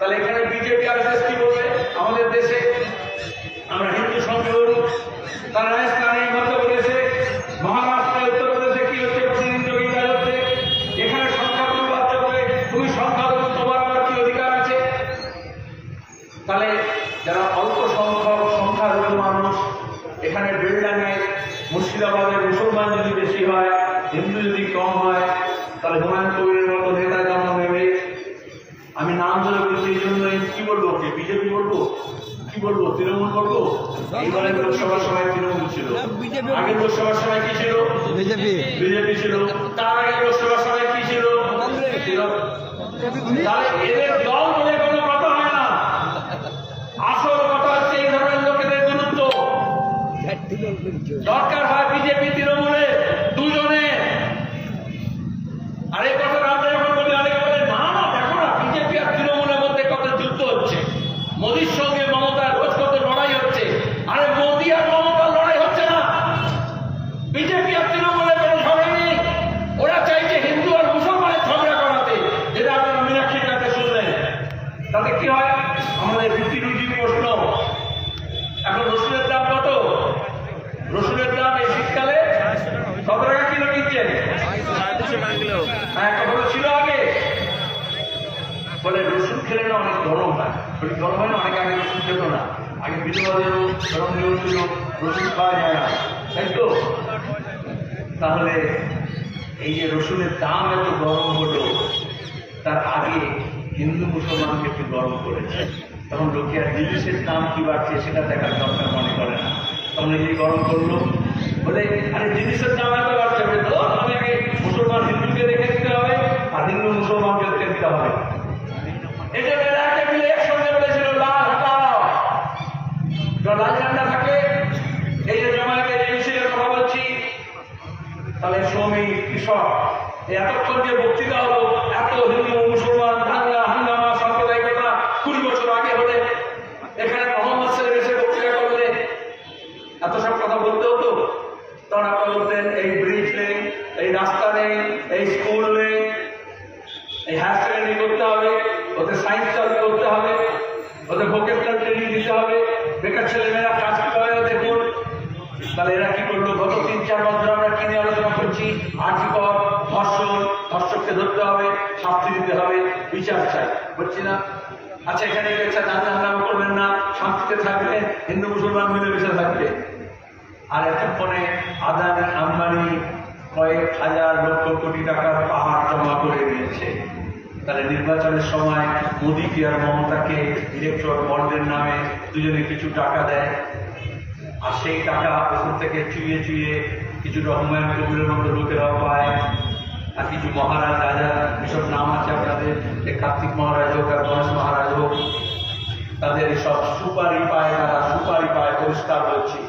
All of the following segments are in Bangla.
তাহলে এখানে বিজেপি আর এস কি বলবে আমাদের দেশে আমরা হিন্দু সংখ্যাগুরু তারা রাজস্থানে মধ্যপ্রদেশে মহারাষ্ট্রে উত্তরপ্রদেশে কি হচ্ছে প্রতিদিন যোগী কাজ হচ্ছে এখানে সংখ্যাগুরু বাচ্চা বলে তুমি সংখ্যাগুরু তোমার আবার কি অধিকার আছে তাহলে যারা অল্প সংখ্যক সংখ্যালঘু মানুষ এখানে বিল্ডাঙে মুর্শিদাবাদে মুসলমান যদি বেশি হয় হিন্দু যদি কম হয় তাহলে হুমায়ুন কবিরের মতো নেতা জন্ম নেবে আমি নাম ধরে বলছি এই জন্য এই কি বলব ওকে বিজেপি বলব কি বলব তৃণমূল বলব এইবারে লোকসভার সময় তৃণমূল ছিল আগের লোকসভার সময় কি ছিল বিজেপি বিজেপি ছিল তার আগে লোকসভার সময় কি ছিল ছিল তাহলে এদের দল বলে কোনো কথা হয় না। আসল কথা হচ্ছে এই ধরনের লোকেদের গুরুত্ব দরকার হয় বিজেপি তৃণমূলে দুজনে আর এই কথা আমরা যখন বলি অনেকে বলে না না দেখো না বিজেপি আর তৃণমূলের মধ্যে কত যুদ্ধ হচ্ছে মোদির সঙ্গে মমতার রোজ কত লড়াই হচ্ছে আরে মোদি আর মমতার লড়াই হচ্ছে না বিজেপি আর তৃণমূলের কোনো ঝগড়া নেই ওরা চাইছে হিন্দু আর মুসলমানের ঝগড়া করাতে যেটা আপনারা মীনাক্ষীর কাছে শুনলেন তাতে কি হয় আমাদের রুটি রুটি প্রশ্ন এখন রসুনের দাম কত রসুনের দাম এই শীতকালে কত টাকা কিলো কিনছেন হ্যাঁ কখনো ছিল আগে বলে রসুন খেলে না অনেক গরম হয় শরীর গরম হয় না অনেক আগে রসুন খেত না আগে বিধবাদের গরম নিয়ম ছিল রসুন খাওয়া যায় না। তাই তো? তাহলে এই যে রসুনের দাম এত গরম হলো, তার আগে হিন্দু মুসলমানকে একটু গরম করেছে তখন লোকে আর জিনিসের দাম কি বাড়ছে সেটা দেখার দরকার মনে করে না। তখন এই গরম করল, বলে, আরে জিনিসের দাম এত বাড়ছে তো? আমি আগে মুসলমান হিন্দুকে রেখে দিতে হবে, আর হিন্দু মুসলমানকে রেখে দিতে হবে। এটা একসঙ্গে বলেছিল লাল হটাও লাল ঝান্ডা তাহলে শ্রমিক, কৃষক এতক্ষণ যে বক্তৃতা হলো, এত হিন্দু, মুসলমান দাঙ্গা হাঙ্গামা সাম্প্রদায়িকতা কুড়ি বছর আগে হলে, এখানে মোহাম্মদ সাহেব এসে বক্তৃতা করলে, এত সব কথা বলতে হতো। আপনারা বলতেন, এই ব্রিজ নেই, এই রাস্তা নেই, এই স্কুল নেই, এই হায়ার সেকেন্ডারি করতে হবে ওদের সায়েন্স চালু করতে হবে ওদের ভোকেশনাল ট্রেনিং দিতে হবে, বেকার ছেলেমেয়েরা কাজ করতে হবে দেখুন তাহলে এরা কি করল গত তিন, চার বছর আমরা কিনে করছি আর্থিকর ধর্ষণ, ধর্ষককে ধরতে হবে, শাস্তি দিতে হবে, বিচার চাই। বলছি না? আচ্ছা এখানে একটা দান হাঙ্গাম করবেন না। শান্তিতে থাকবে, হিন্দু, মুসলমান মিলে মিশে থাকবে। আর এতক্ষণে আদানি আম্বানি কয়েক হাজার লক্ষ কোটি টাকার পাহাড় জমা করে নিয়েছে। তাহলে নির্বাচনের সময় মোদীকে আর মমতাকে ইলেকট্রন বন্ডের নামে দুজনে কিছু টাকা দেয়। আর সেই টাকা ওখান থেকে চুইয়ে চুইয়ে কিছু রহমান কবিরের মতো পায় আর কিছু মহারাজ, রাজা এসব নাম আছে আপনাদের কার্তিক মহারাজ হোক আর গণেশ মহারাজ হোক, তাদের সব সুপারি পায়, তারা সুপারি পায়, পরিষ্কার হচ্ছে।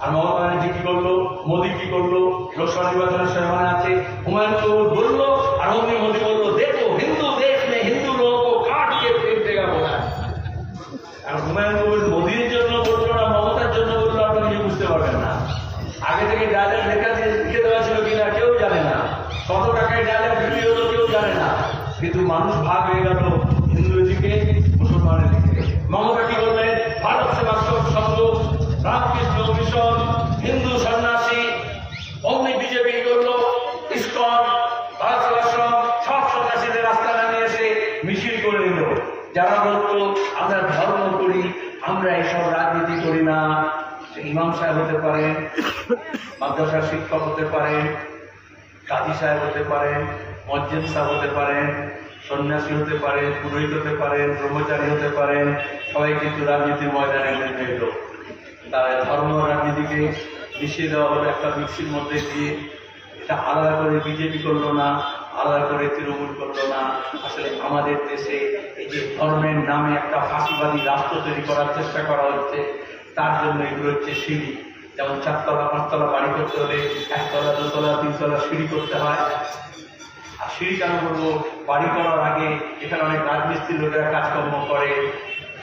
আর মমতা ব্যানার্জি কি করল? মোদী কি করল? লোকসভা নির্বাচনের সময় আছে। হুমায়ুন কবির শিক্ষক হতে পারেন কাজী সাহেব হতে পারেন মজ্জেদ সাহেব হতে পারেন সন্ন্যাসী হতে পারেন পুরোহিত হতে পারেন ব্রহ্মচারী হতে পারেন সবাই কিন্তু রাজনীতির ময়দানে নেমে এলো। তারা ধর্ম রাজনীতিকে মিশিয়ে দেওয়া হলো একটা মিক্সির মধ্যে দিয়ে। এটা আলাদা করে বিজেপি করল না, আলাদা করে তৃণমূল করল না। আসলে আমাদের দেশে এই যে ধর্মের নামে একটা ফাঁসিবাদী রাষ্ট্র তৈরি করার চেষ্টা করা হচ্ছে, তার জন্য এগুলো হচ্ছে সিঁড়ি। যেমন চারতলা, পাঁচতলা বাড়ি করতে হলে একতলা, দোতলা, তিনতলা সিঁড়ি করতে হয়। আর সিঁড়ি কেন করব, বাড়ি করার আগে এখানে অনেক রাজমিস্ত্রি লোকেরা কাজকর্ম করে।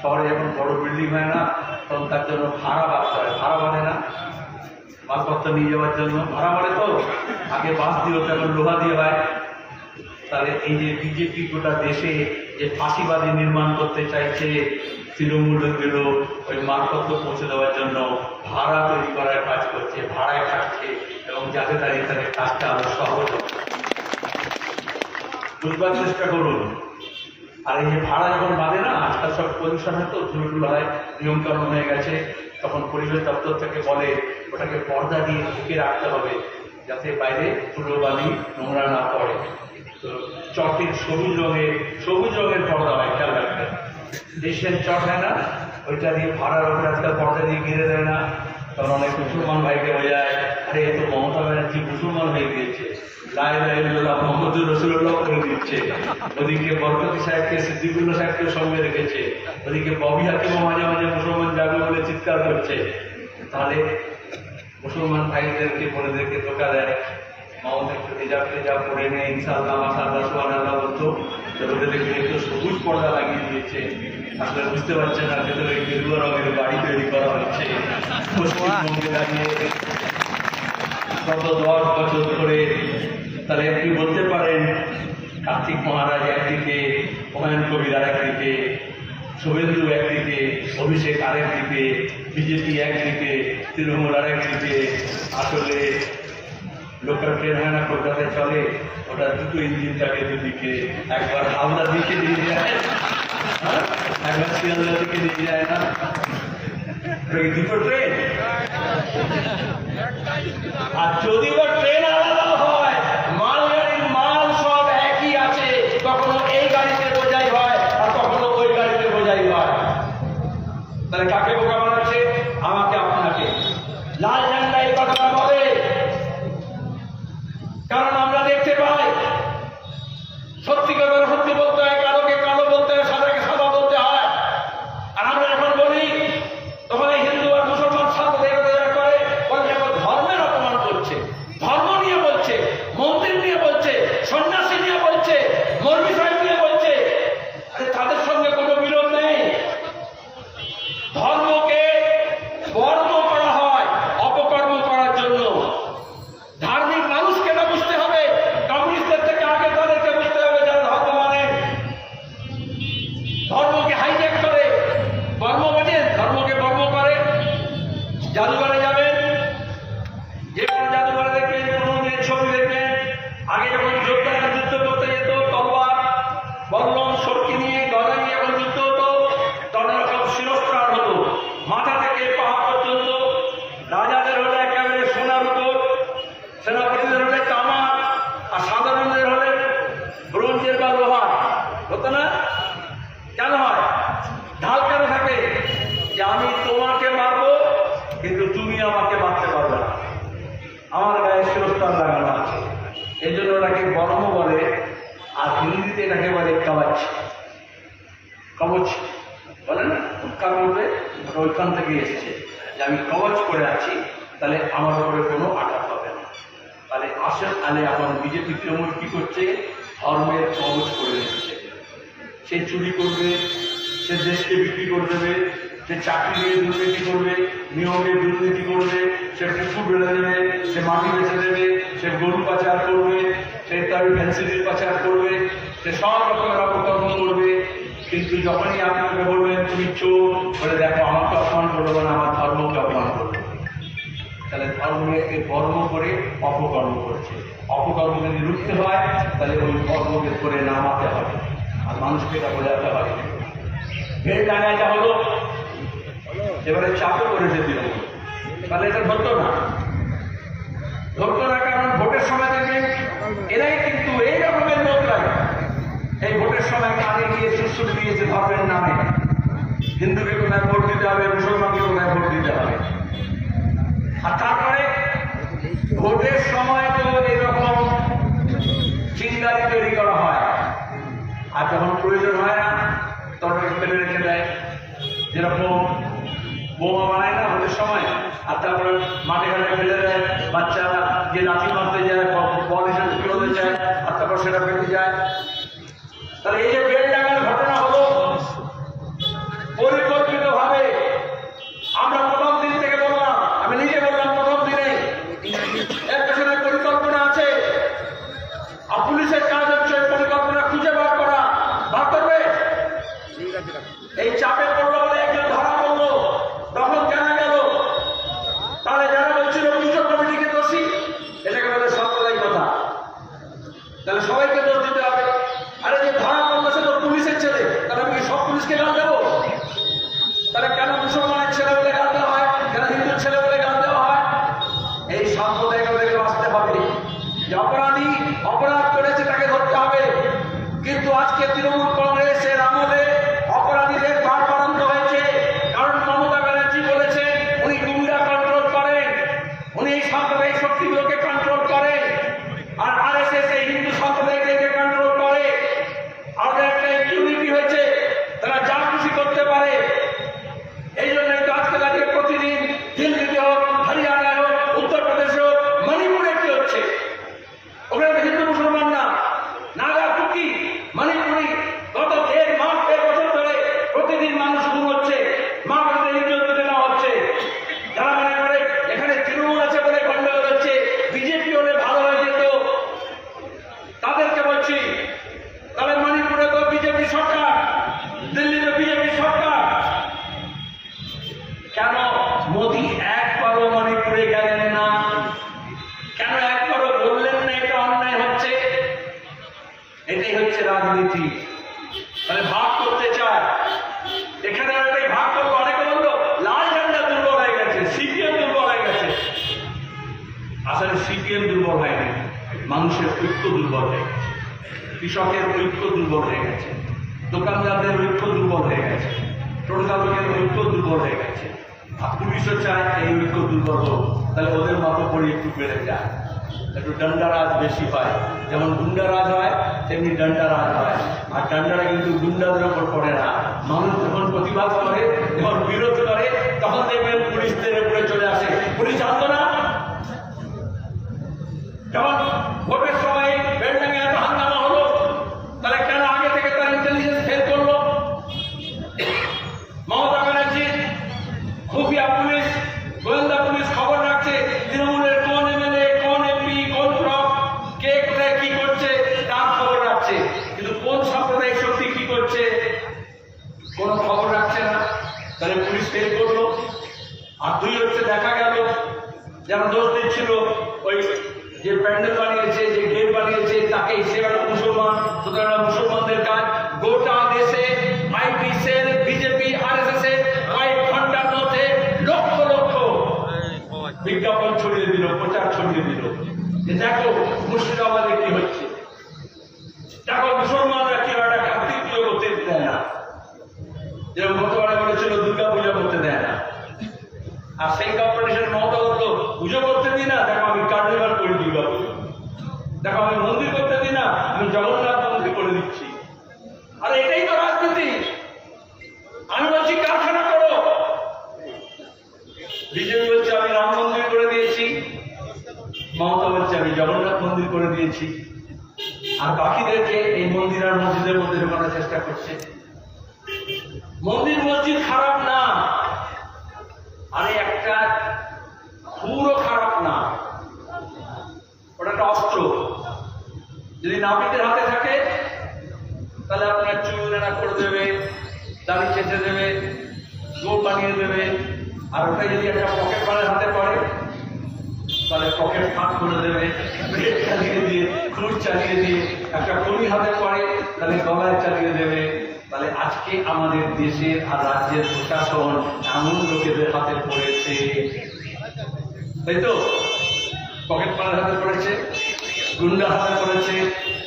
শহরে যখন বড় বিল্ডিং হয় না, তখন তার জন্য ভাড়া বাড়তে হয় ভাড়া বাড়ে না। মালপত্র নিয়ে যাওয়ার জন্য। ভাড়া বাড়ে তো। আগে বাস দিল এখন লোহা দিয়ে হয়। তাহলে এই যে বিজেপি গোটা দেশে যে ফাঁসিবাদী নির্মাণ করতে চাইছে তৃণমূলগুলো ওই মালপত্র পৌঁছে দেওয়ার জন্য ভাড়া তৈরি করার কাজ করছে, ভাড়ায় থাকছে এবং যাতে দাঁড়িয়ে তাদের কাজটা আরও সহজ। বুঝবার চেষ্টা করুন আর এই যে ভাড়া যখন বাঁধে না, আজকাল সব পজিশন হয়তো ধুলো হয় নিয়মকানুন হয়ে গেছে, তখন পরিবেশ দপ্তর থেকে বলে, ওটাকে পর্দা দিয়ে ঢেকে রাখতে হবে, যাতে বাইরে ধুলো নোংরা না পড়ে তো চটের সবুজ রঙের সবুজ রঙের পর্দা হয়, খেয়াল রাখবেন। এশিয়ান চট হয় না, ওইটা দিয়ে ভাড়ার ওপরে আজকাল পর্দা দিয়ে ঘিরে দেয় না। তখন অনেক মুসলমান ভাইকে বোঝায় আরে এ তো মমতা ব্যানার্জি মুসলমান হয়ে গিয়েছে। লাইন লাইন মোহাম্মদুর রসুল্লাহ করে দিচ্ছে। ওদিকে বরকতি সাহেবকে, সিদ্দিকুল্লাহ সাহেবকে সঙ্গে রেখেছে। ওদিকে ববি হাকিমও মাঝে মাঝে মুসলমান যাবে বলে চিৎকার করছে। তাহলে মুসলমান ভাইদেরকে, বোনেদেরকে ধোকা দেয়। একটু নেয়, ইনশাআল্লাহ সোহান আল্লাহ বলতো। ওদেরকে একটু সবুজ পর্দা লাগিয়ে দিয়েছে। আসলে বুঝতে পারছেন না, ভেতরে রঙের বাড়ি তৈরি করা হচ্ছে। পশ্চিমবঙ্গে দাঁড়িয়ে গত দশ বছর ধরে, তাহলে আপনি বলতে পারেন, কার্তিক মহারাজ একদিকে হুমায়ুন কবির আর একদিকে শুভেন্দু একদিকে, অভিষেক আরেকদিকে, বিজেপি একদিকে, তৃণমূল আরেকদিকে। আসলে লোকাল ট্রেন হয় না কলকাতায় চলে, ওটা দুটো ইঞ্জিন থাকে দুদিকে একবার হাওড়া দিকে নিয়ে যায় হ্যাঁ? একবার শিয়ালদা দিকে নিয়ে যায় না? দুটো ট্রেন? আর যদি বা ট্রেন আলাদা হয় মালগাড়ির মাল সব একই আছে, কখনো এই গাড়িতে বোঝাই হয় আর কখনো ওই গাড়িতে বোঝাই হয়। তাহলে কাকে বোকা চাকরি নিয়ে দুর্নীতি করবে নিয়মে দুর্নীতি করবে, সে পুকুর বেড়ে দেবে, সে মাটি বেছে দেবে, সে গরু পাচার করবে, সে তার ভ্যান্সিলির পাচার করবে, সে সব রকমের অপকর্ম করবে। কিন্তু যখনই আপনি ওকে বলবেন, তুমি চোর, বলে দেখো আমাকে অপমান করব না, আমার ধর্মকে অপমান করবে। তাহলে ধর্মকে কর্ম করে অপকর্ম করছে। অপকর্ম যদি রুখতে হয়, তাহলে ওই কর্মকে করে নামাতে হবে। আর মানুষকে এটা বোঝাতে হবে। ভেড় জায়গাটা হলো এবারে চাপও করেছে তৃণমূল। তাহলে এটা ধরতো না? ধরতো না কারণ ভোটের সময় দেখবেন এরাই কিন্তু এই রকমের লোকরাই এই ভোটের সময় কানে গিয়ে সুশ্রুত দিয়েছে, ধর্মের নামে। হিন্দুকে কোথায় ভোট দিতে হবে, মুসলমানকে কোথায় ভোট দিতে হবে। আর তারপরে ভোটের সময় তো এরকম চিন্তারি তৈরি করা হয়। আর যখন প্রয়োজন হয় না, তখন ফেলে রেখে দেয়। যেরকম বোমা বানায় না আমাদের সময়? আর তারপরে মাঠে ঘাটে ফেলে দেয় বাচ্চারা যে লাঠি মারতে যায় বল হিসেবে ফেলতে যায়, আর তারপর সেটা ফেলে যায়। বিবাদ করে যখন বিরোধ করে তখন দেখবেন পুলিশদের উপরে চলে আসে। পুলিশ জানতো না? ছড়িয়ে দিল যে দেখো, মুর্শিদাবাদে কি হচ্ছে? দেখো, মুসলমানরা কেউ একটা কার্তিক পুজো করতে দেয় না। যেরকম গতবারে বলেছিল দুর্গা পূজা করতে দেয় না। আর সেই কাপ ছেলেরা করে দেবে, দাড়ি কেটে দেবে জোর বানিয়ে দেবে। আর ওটা যদি একটা পকেট পারে হাতে পারে তাহলে পকেট ফাঁক করে দেবে। ব্রেড চালিয়ে দিয়ে ফ্লুট চালিয়ে দিয়ে, একটা কলি হাতে পারে তাহলে গলায় চালিয়ে দেবে। তাহলে আজকে আমাদের দেশের আর রাজ্যের প্রশাসন এমন লোকেদের হাতে পড়েছে। তাই তো? পকেট পাড়ার হাতে পড়েছে, গুন্ডা হাতে পড়েছে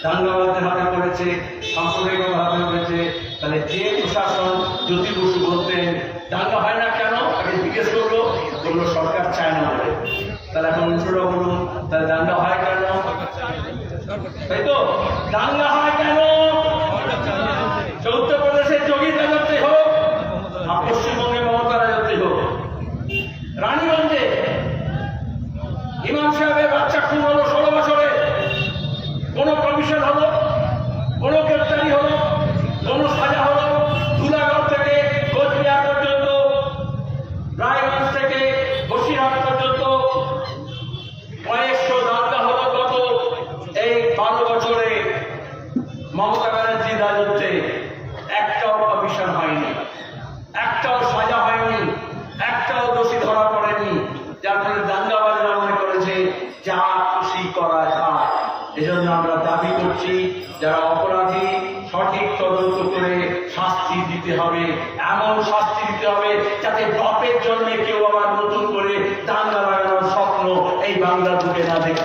দাঙ্গাবাদের হাতে পড়েছে। সাম্প্রদায়িকভাবে হয়েছে, তাহলে যে প্রশাসন জ্যোতি বসু বলতেন, দাঙ্গা হয় না কেন? আগে জিজ্ঞেস করল, বলল, সরকার চায় না বলে। তাহলে এখন উল্টোটা বলুন, তাহলে দাঙ্গা হয় কেন? তাই তো? দাঙ্গা হয় কেন? উত্তরপ্রদেশের যোগী দাঁড়াতে হোক পশ্চিমবঙ্গ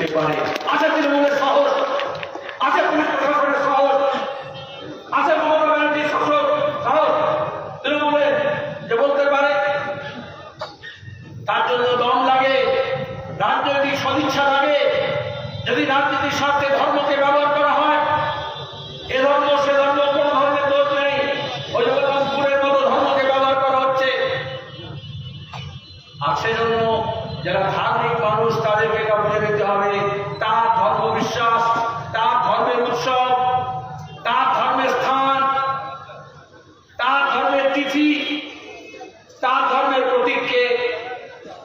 বুকে না দেখতে পারে আচ্ছা তৃণমূলের সাহস আছে পুলিশ প্রশাসনের সাহস আছে মমতা ব্যানার্জির শাসক সাহস তৃণমূলের যে বলতে পারে তার জন্য দম লাগে রাজনৈতিক সদিচ্ছা লাগে যদি রাজনীতির স্বার্থে ধর্মকে ব্যবহার করা হয় এ ধর্ম সে ধর্ম কোনো ধর্মের দোষ নেই ওই জগৎপুরের মতো ধর্মকে ব্যবহার করা হচ্ছে আর সেজন্য যারা ধার্মিক মানুষ তাদেরকে এটা বুঝে নিতে হবে তার ধর্ম বিশ্বাস তার ধর্মের উৎসব তার ধর্মের স্থান তার ধর্মের তিথি তার ধর্মের প্রতীককে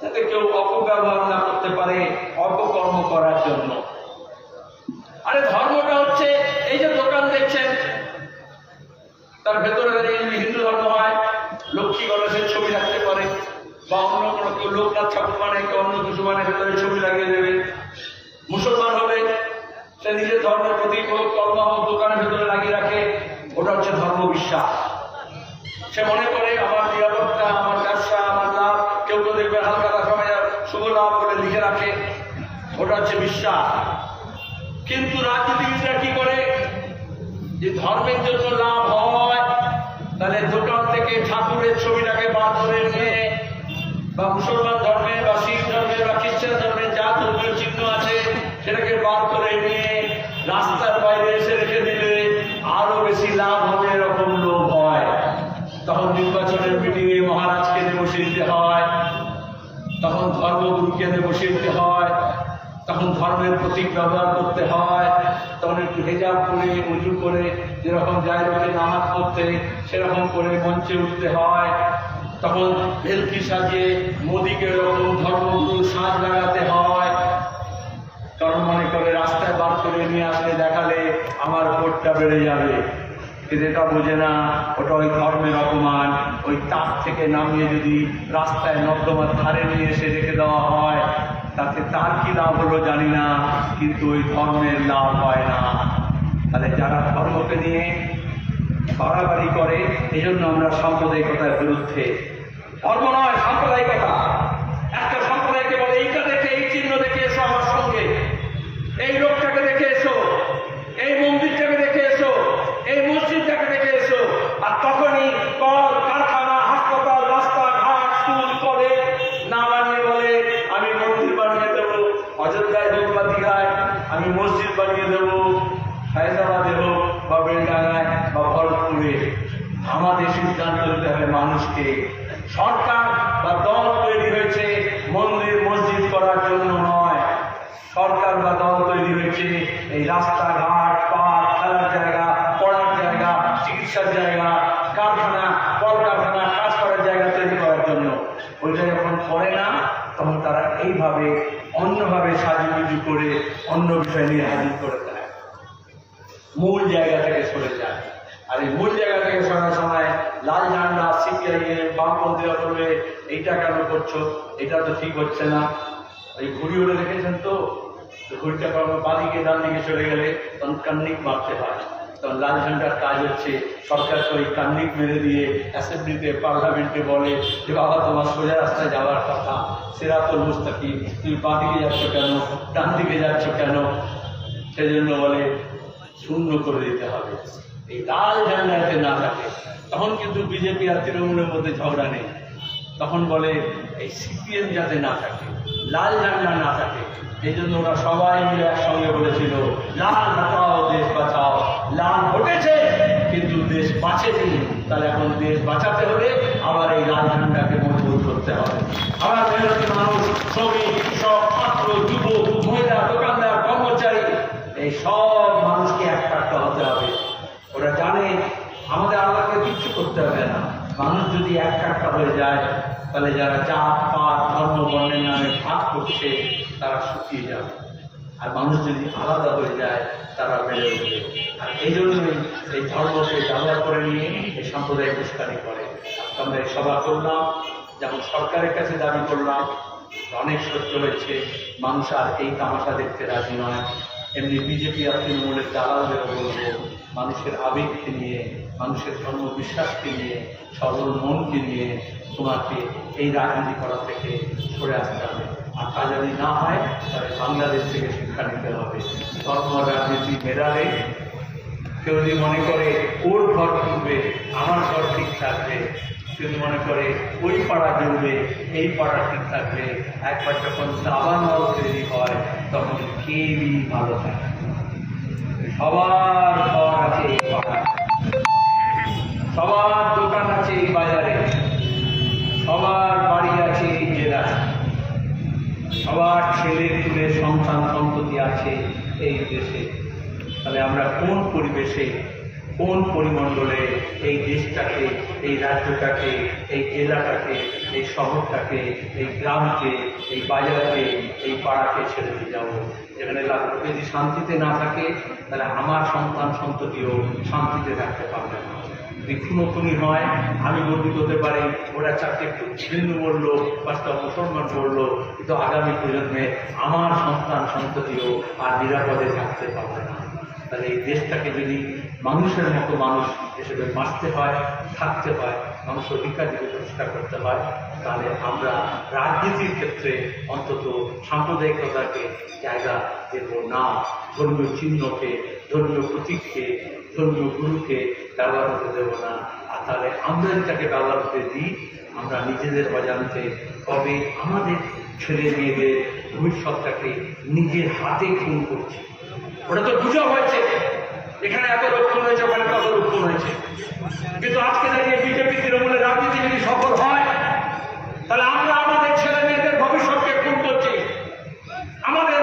যাতে কেউ অপব্যবহার না করতে পারে অপকর্ম করার জন্য আরে ধর্মটা হচ্ছে এই যে দোকান দেখছেন তার ভেতরে দাঁড়িয়ে যদি হিন্দু ধর্ম হয় লক্ষ্মী গণেশের ছবি রাখতে পারে বা অন্য কোনো কেউ লোকনাথ ঠাকুর মানে কেউ অন্য কিছু মানে ভেতরে ছবি লাগিয়ে দেবে। মুসলমান হলে সে নিজের ধর্মের প্রতীক হোক দোকানের ভেতরে লাগিয়ে রাখে, ওটা হচ্ছে ধর্ম বিশ্বাস সে মনে করে, আমার নিরাপত্তা আমার ব্যবসা আমার লাভ কেউ কেউ দেখবে হালকা সময় শুভ লাভ বলে লিখে রাখে। ওটা হচ্ছে বিশ্বাস। কিন্তু রাজনীতিবিদরা কি করে? যে ধর্মের জন্য লাভ হয়, তাহলে দোকান থেকে ঠাকুরের ছবিটাকে বার করে বা মুসলমান ধর্মে বা শিখ ধর্মে বা খ্রিস্টান ধর্মে যা ধর্মীয় চিহ্ন আছে, সেটাকে বার করে নিয়ে রাস্তার বাইরে এসে রেখে দিলে আরও বেশি লাভ হবে এরকম লোক হয়। তখন নির্বাচনের মিটিংয়ে মহারাজকে বসিয়ে দিতে হয়, তখন ধর্মগুরুকে বসিয়ে দিতে হয়, তখন ধর্মের প্রতীক ব্যবহার করতে হয়, তখন একটু হেজাব করে, উজু করে যেরকম যায় লোকে নামাজ পড়তে, সেরকম করে মঞ্চে উঠতে হয়। তখন ভেলকি সাজিয়ে মোদিকে এরকম ধর্মগুরু সাজ লাগাতে হয়। কারণ মনে করে, রাস্তায় বার করে নিয়ে আসলে দেখালে আমার ভোটটা বেড়ে যাবে। কিন্তু এটা বোঝে না, ওটা ওই ধর্মের অপমান। ওই তাক থেকে নামিয়ে যদি রাস্তায় নর্দমার ধারে নিয়ে এসে রেখে দেওয়া হয়, তাতে তার কি লাভ হলো জানি না, কিন্তু ওই ধর্মের লাভ হয় না। তাহলে যারা ধর্মকে নিয়ে বাড়াবাড়ি করে এই জন্য আমরা সাম্প্রদায়িকতার বিরুদ্ধে ধর্ম নয়, সাম্প্রদায়িকতা। একটা সম্প্রদায়কে বলে, এইটা দেখে, এই চিহ্ন দেখে এসো আমার সঙ্গে। এই লোকটাকে দেখে এসো এই মন্দিরটাকে দেখে এসো এই মসজিদটাকে দেখে এসো আর তখনই কল কারখানা হাসপাতাল রাস্তা ঘাট স্কুল কলেজ না বানিয়ে বলে আমি মন্দির বানিয়ে দেবো অযোধ্যায় হোক বা দীঘায় আমি মসজিদ বানিয়ে দেবো হায়দ্রাবাদে হোক বা বেলডাঙ্গায় বা ভরতপুরে আমাদের সিদ্ধান্ত নিতে হবে মানুষকে সরকার বা দল তৈরি হয়েছে মন্দির মসজিদ করার জন্য নয় সরকার বা দল তৈরি হয়েছে এই রাস্তাঘাট পার্ক খেলার জায়গা পড়ার জায়গা চিকিৎসার জায়গা কারখানা কলকারখানা কাজ করার জায়গা তৈরি করার জন্য ওইটা যখন করে না তখন তারা এইভাবে অন্যভাবে সাজুগুজু করে অন্য বিষয় নিয়ে হাজির করে দেয় মূল জায়গা থেকে সরে যায় আর এই মূল জায়গা থেকে সরার সময় লাল ঝান্ডা সিপিআইএম বামপন্থীরা বলবে এইটা কেন করছ, এটা তো ঠিক হচ্ছে না। এই ঘুড়ি উড়ে দেখেছেন তো? তো ঘুড়িটা কখনো বাদিকে, ডান দিকে চলে গেলে তখন কান্নিক মারতে হয়। তখন লাল ঝান্ডার কাজ হচ্ছে সরকারকে ওই কান্নিক মেরে দিয়ে অ্যাসেম্বলিতে, পার্লামেন্টে বলে যে, বাবা, তোমার সোজা রাস্তায় যাওয়ার কথা। সেরাতুল মুস্তাকিম, তুমি বাদিকে যাচ্ছ কেন? ডান দিকে যাচ্ছ কেন? সেজন্য বলে, শূন্য করে দিতে হবে। এই লাল ঝান্ডা যাতে না থাকে। তখন কিন্তু বিজেপি আর তৃণমূলের মধ্যে ঝগড়া নেই। তখন বলে, এই সিপিএম যাতে না থাকে, লাল ঝান্ডা না থাকে, এই জন্য ওরা সবাই মিলে একসঙ্গে বলেছিল, লাল বাঁচাও, দেশ বাঁচাও। লাল ঘটেছে কিন্তু দেশ বাঁচেনি। তাহলে এখন দেশ বাঁচাতে হলে আবার এই লাল ঝান্ডাকে মজবুত করতে হবে। আবার মেহনতি মানুষ, শ্রমিক কৃষক ছাত্র, যুবক, মহিলা, দোকানদার, কর্মচারী, এই সব মানুষকে এক হতে হবে। ওরা জানে, আমাদের আল্লাহকে কিচ্ছু করতে হবে না। মানুষ যদি এক কাটটা হয়ে যায়, তাহলে যারা জাত, পাত, ধর্ম, বর্ণের নামে ভাগ করছে, তারা শুকিয়ে যাবে। আর মানুষ যদি আলাদা হয়ে যায়, তারা বেড়ে উঠবে। আর এই জন্যই এই ধর্মকে ব্যবহার করে নিয়ে এই সম্প্রদায় উস্কানি করে। আমরা এই সভা করলাম, যেমন সরকারের কাছে দাবি করলাম, অনেক সহ্য হয়েছে, মানুষ আর এই তামাশা দেখতে রাজি নয়। এমনি বিজেপি আর তৃণমূলের দালালদেরও বলব, মানুষের আবেগকে নিয়ে মানুষের ধর্ম বিশ্বাসকে নিয়ে সরল মনকে নিয়ে তোমাকে এই রাজনীতি করা থেকে সরে আসতে হবে। আর তা যদি না হয়, তাহলে বাংলাদেশ থেকে শিক্ষা নিতে হবে। ধর্ম রাজনীতি মেলালে কেউ যদি মনে করে, ওর ঘর তুলবে আমার ঘর ঠিক থাকবে, কেউ যদি মনে করে, ওই পাড়া জমবে এই পাড়া ঠিক থাকবে, একবার যখন দাবানল তৈরি হয়, তখন কেউই ভালো থাকে সবার ঘর আছে এই পাড়ায়। সবার দোকান আছে এই বাজারে। সবার বাড়ি আছে এই জেলায়। সবার ছেলে তুলে সন্তান সন্ততি আছে এই দেশে। তাহলে আমরা কোন পরিবেশে, কোন পরিমণ্ডলে এই দেশটাকে, এই রাজ্যটাকে, এই জেলাটাকে, এই শহরটাকে, এই গ্রামকে, এই বাজারকে, এই পাড়াকে ছেড়ে দিয়ে যাব? লাভ যদি শান্তিতে না থাকে, তাহলে আমার সন্তান সন্ততিও শান্তিতে থাকতে পারবে না। খুনোখুনি হয়, আমি গর্বিত হতে পারি। ওরা একটু হিন্দু বলল, পাঁচটা মুসলমান বলল, কিন্তু আগামী প্রজন্মে আমার সন্তান সন্ততিও আর নিরাপদে থাকতে পারবে না। তাহলে এই দেশটাকে যদি মানুষের মতো মানুষ হিসেবে বাঁচতে হয়, থাকতে হয়, মানুষ অধিকার যদি প্রতিষ্ঠা করতে হয়, তাহলে আমরা রাজনীতির ক্ষেত্রে অন্তত সাম্প্রদায়িকতাকে জায়গা দেব না। ধর্মীয় চিহ্নকে, ধর্মীয় প্রতীককে, ধর্মীয় গুরুকে ব্যবহার হতে দেবো না। আর তাহলে আমরা তাকে ব্যবহার হতে দিই, আমরা নিজেদের অজান্তে। কবে আমাদের ছেলে মেয়েদের ভবিষ্যৎটাকে নিজের হাতে খুন করছি। ওটা তো গুজব হয়েছে। এখানে এত রক্ষণ হয়েছে ওখানে তত রক্ষণ হয়েছে কিন্তু আজকে দাঁড়িয়ে বিজেপি, তৃণমূলের রাজনীতি যদি সফল হয়, তাহলে আমরা আমাদের ছেলে মেয়েদের ভবিষ্যৎকে খুন করছি। আমাদের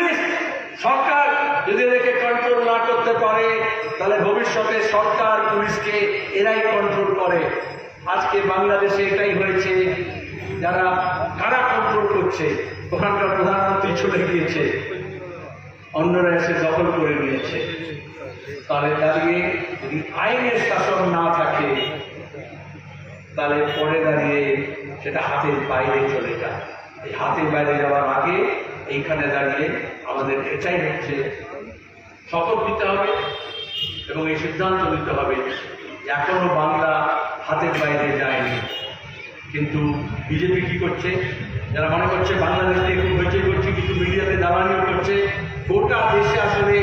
পুলিশ, সরকার যদি এদেরকে কন্ট্রোল না করতে পারে, তাহলে ভবিষ্যতে সরকার পুলিশকে এরাই কন্ট্রোল করে। আজকে বাংলাদেশে এটাই হয়েছে, যারা, কারা কন্ট্রোল করছে? ওখানকার প্রধানমন্ত্রী চলে গিয়েছে। অন্যরা এসে দখল করে নিয়েছে। তাহলে দাঁড়িয়ে যদি আইনের শাসন না থাকে, তাহলে পরে দাঁড়িয়ে সেটা হাতের বাইরে চলে যায়। এই হাতের বাইরে যাওয়ার আগে এইখানে দাঁড়িয়ে আমাদের এটাই হচ্ছে শপথ দিতে হবে এবং এই সিদ্ধান্ত নিতে হবে এখনও বাংলা হাতের বাইরে যায়নি। কিন্তু বিজেপি কি করছে? যারা মনে করছে বাংলাদেশে একটু হয়েছে করছে, কিছু মিডিয়াতে দালানিও করছে গোটা দেশে আসলে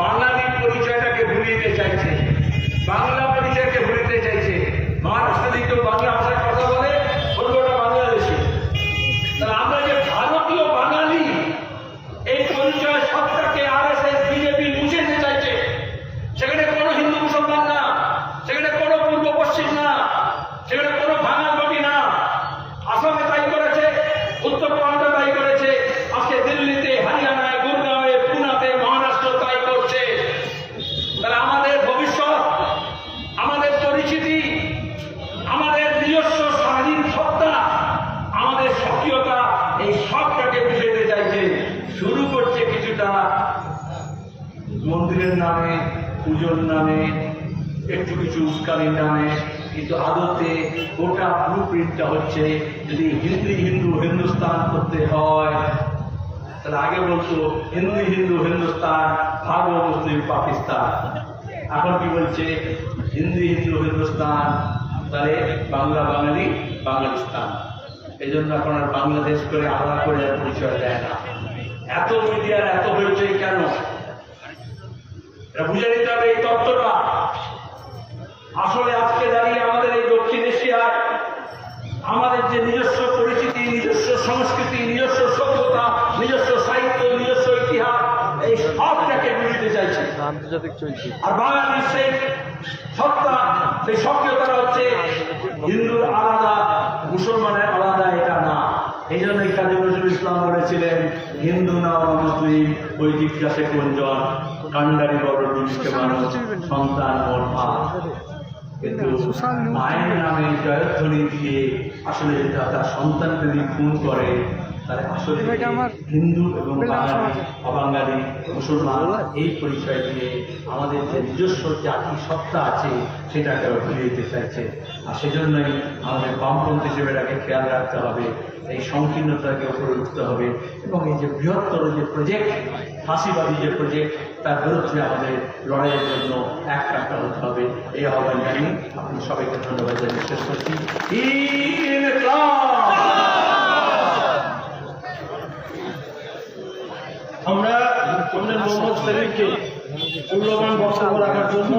বাঙালির পরিচয়টাকে ভুলিয়ে দিতে চাইছে বাংলা পরিচয়কে ভুলিতে চাইছে মহারাষ্ট্র যদি কেউ বাংলা ভাষায় কথা বলে বলবে ওটা বাংলাদেশি তাহলে আমরা যে ভারতীয় বাঙালি এই পরিচয় সবটাকে আর এস এস বিজেপি মুছে দিতে চাইছে সেখানে কোনো হিন্দু মুসলমান না সেখানে কোনো পূর্ব পশ্চিম না সেখানে কোনো ভাঙাগটি না আসামে তাই করেছে উত্তরপ্রদেশে তাই করেছে আজকে দিল্লিতে হরিয়ানায় গুরগাঁওয়ে পুনাতে মহারাষ্ট্র তাই করছে তাহলে আমাদের ভবিষ্যৎ আমাদের পরিচিতি আমাদের নিজস্ব স্বাধীন সত্তা আমাদের সক্রিয়তা এই সবটাকে বুঝাইতে চাইছে শুরু করছে কিছুটা মন্দিরের নামে পুজোর নামে একটু কিছু উস্কানির নামে কিন্তু আদতে গোটা ব্লুপ্রিন্টটা হচ্ছে যদি হিন্দু হিন্দু হিন্দুস্তান করতে হয়, তাহলে আগে বলতো, হিন্দু হিন্দু হিন্দুস্তান ভাগ মুসলিম, পাকিস্তান। এখন কি বলছে? হিন্দু হিন্দু হিন্দুস্তান, তাহলে বাংলা বাঙালি বাঙালিস্তান এই জন্য এখন আর বাংলাদেশ করে আলাদা করে আর পরিচয় দেয় না। এত মিডিয়ার এত হইচই কেন? এটা বুঝে নিতে হবে এই তত্ত্বটা। আসলে আজকে দাঁড়িয়ে আমাদের এই দক্ষিণ এশিয়ায় আমাদের যে নিজস্ব পরিচিতি নিজস্ব সংস্কৃতি নিজস্ব সভ্যতা নিজস্ব সাহিত্য নিজস্ব ইতিহাস এই সবটাকে বুঝতে চাইছে। আন্তর্জাতিক চলছে আর বাঙালির সেই সত্তা সেই সক্রিয়তা হচ্ছে হিন্দুর আলাদা মুসলমানের আলাদা এটা না। এই জন্যই কাজী নজরুল ইসলাম বলেছিলেন হিন্দু না বা মুসলিম ওই জিজ্ঞাসে কোনজন কান্ডারি বড় মানুষ সন্তান ওর মায়ের নামে জয়ধ্বনি দিয়ে আসলে তার সন্তানকে যদি খুন করে। তাহলে আসলে হিন্দু এবং বাঙালি অবাঙালি মুসলমান এই পরিচয় দিয়ে আমাদের যে নিজস্ব জাতি সত্তা আছে সেটাকে ভুলিয়ে দিতে চাইছে। আর সেজন্যই আমাদের বামপন্থী হিসেবে এটাকে খেয়াল রাখতে হবে এই সংকীর্ণতাকে উপরে উঠতে হবে এবং এই যে বৃহত্তর যে প্রজেক্ট ফাঁসিবাদী যে প্রজেক্ট তার বিরুদ্ধে আমাদের লড়াইয়ের জন্য এক কাটা হতে হবে। এই আহ্বান জানি আপনি সবাইকে ধন্যবাদ জানিয়ে শেষ করছি। আমরা মোহাম্মদ সেলিমকে মূল্যবান বক্তব্য রাখার জন্য